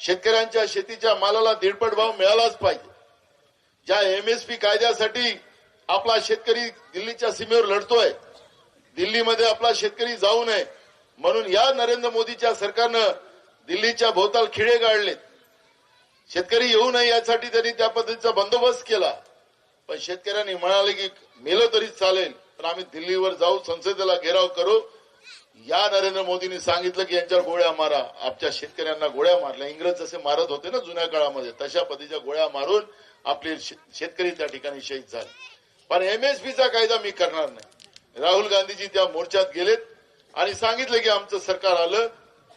शेतकऱ्यांच्या शेतीच्या मालाला दीडपट भाव मिळालाच पाहिजे. ज्या एमएसपी कायद्यासाठी आपला शेतकरी दिल्लीच्या सीमेवर लढतोय दिल्लीमध्ये आपला शेतकरी जाऊ नये म्हणून या नरेंद्र मोदीच्या सरकारनं दिल्लीच्या भोवताल खिळे गाळलेत शेतकरी येऊ नये यासाठी त्यांनी त्या पद्धतीचा बंदोबस्त केला. पण शेतकऱ्यांनी म्हणाले की मेलं तरी चालेल पण आम्ही दिल्लीवर जाऊ संसदेला घेराव करू या नरेंद्र मोदींनी सांगितलं की यांच्यावर गोळ्या मारा. आमच्या शेतकऱ्यांना गोळ्या मारल्या. इंग्रज जसे मारत होते ना जुन्या काळामध्ये तशा पद्धतीच्या गोळ्या मारून आपले शे- शेतकरी त्या ठिकाणी शहीद झाले. पण एमएसपीचा कायदा मी करणार नाही. राहुल गांधीजी त्या मोर्चात गेलेत आणि सांगितलं की आमचं सरकार आलं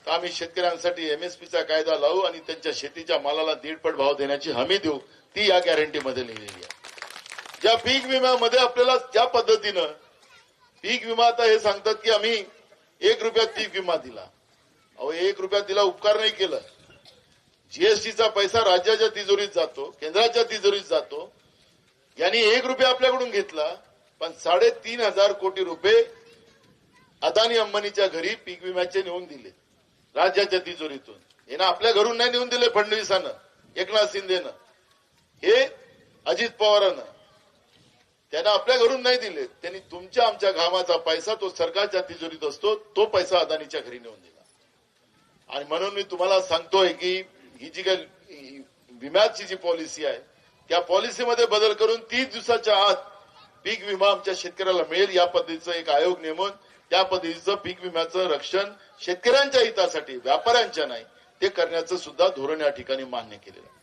तर आम्ही शेतकऱ्यांसाठी एमएसपीचा कायदा लावू आणि त्यांच्या शेतीच्या मालाला दीडपट भाव देण्याची हमी देऊ. ती या गॅरंटीमध्ये लिहिलेली आहे. ज्या पीक विम्यामध्ये आपल्याला ज्या पद्धतीनं पीक विमा आता हे सांगतात की आम्ही एक रुपयात ती विमा दिला. अहो एक रुपयात तिला उपकार नाही केलं. जीएसटीचा पैसा राज्याच्या तिजोरीत जातो केंद्राच्या तिजोरीत जातो. यांनी एक रुपया आपल्याकडून घेतला पण साडेतीन हजार कोटी रुपये अदानी अंबानीच्या घरी पीक विम्याचे नेऊन दिले राज्याच्या तिजोरीतून. यांना आपल्या घरून नाही नेऊन दिले फडणवीसानं एकनाथ शिंदेनं. हे अजित पवारानं. त्यांना आपल्या घरून नाही दिले. त्यांनी तुमच्या आमच्या घामाचा पैसा तो सरकारच्या तिजोरीत असतो तो पैसा अदानीच्या घरी नेऊन दिला. आणि म्हणून मी तुम्हाला सांगतोय की ही जी काही विम्याची जी पॉलिसी आहे त्या पॉलिसीमध्ये बदल करून तीस दिवसाच्या आत पीक विमा आमच्या शेतकऱ्याला मिळेल. या पद्धतीचं एक आयोग नेमून त्या पद्धतीचं पीक विम्याचं रक्षण शेतकऱ्यांच्या हितासाठी व्यापाऱ्यांच्या नाही ते करण्याचं सुद्धा धोरण या ठिकाणी मान्य केलेलं आहे.